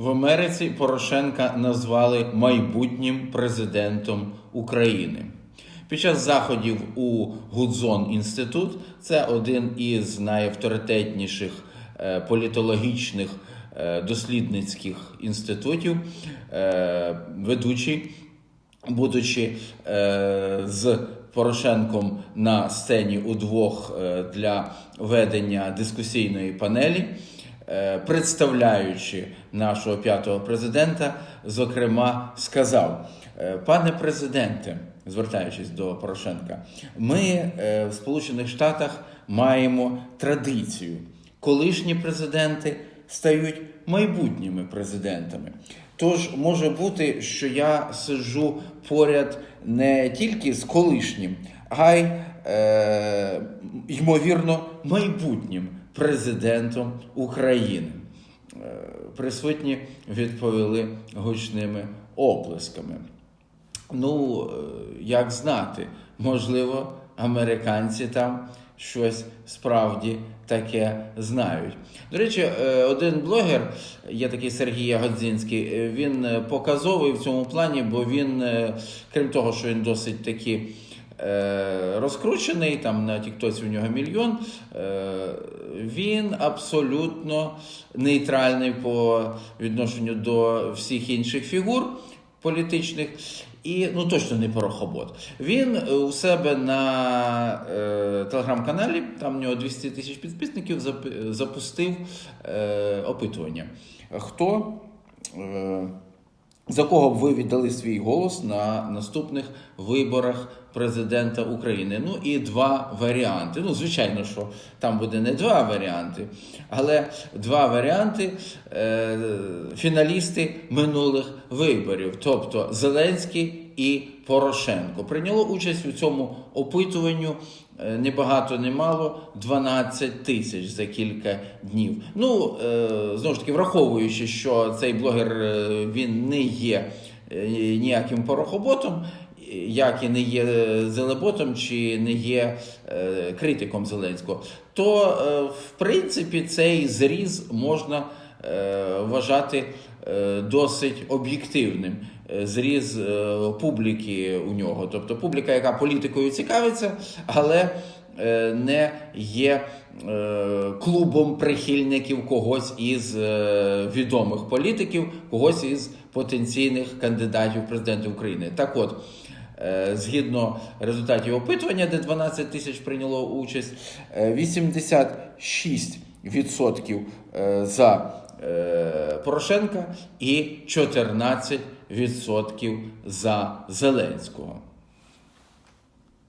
В Америці Порошенка назвали майбутнім президентом України. Під час заходів у Гудзон інститут, це один із найавторитетніших е, політологічних е, дослідницьких інститутів, е, ведучий, будучи з Порошенком на сцені удвох для ведення дискусійної панелі. Е, представляючи нашого п'ятого президента, зокрема, сказав: е, пане президенте, звертаючись до Порошенка, ми е, в Сполучених Штатах маємо традицію. Колишні президенти стають майбутніми президентами. Тож може бути, що я сиджу поряд не тільки з колишнім, а й, е, ймовірно, майбутнім президентом України. Е, Присутні відповіли гучними оплесками. Ну, е, як знати, можливо, американці там щось справді таке знають. До речі, е, один блогер, є такий Сергій Ягодзінський, він показовий в цьому плані, бо він, крім того, що він досить таки е, розкручений, там на Тіктоці у нього мільйон, е, він абсолютно нейтральний по відношенню до всіх інших фігур політичних. І ну точно не порохобот. Він е, у себе на е, телеграм-каналі, там у нього 200 тисяч підписників, зап- запустив е, опитування. Хто е, за кого б ви віддали свій голос на наступних виборах президента України? Ну і два варіанти. Ну, звичайно, що там буде не два варіанти, але два варіанти е, фіналісти минулих виборів, тобто Зеленський і Порошенко. Прийняло участь у цьому опитуванню е, не багато, не мало 12 тисяч за кілька днів. Ну е, знову ж таки, враховуючи, що цей блогер е, він не є ніяким порохоботом. Як і не є зелеботом чи не є критиком Зеленського, то в принципі цей зріз можна вважати е, досить об'єктивним. Е, Зріз е, публіки у нього, тобто публіка, яка політикою цікавиться, але е, не є е, клубом прихильників когось із е, відомих політиків, когось із потенційних кандидатів в України. Так от. Е, Згідно результатів опитування, де 12 тисяч прийняло участь, е, 86% е, за е, Порошенка і 14% за Зеленського.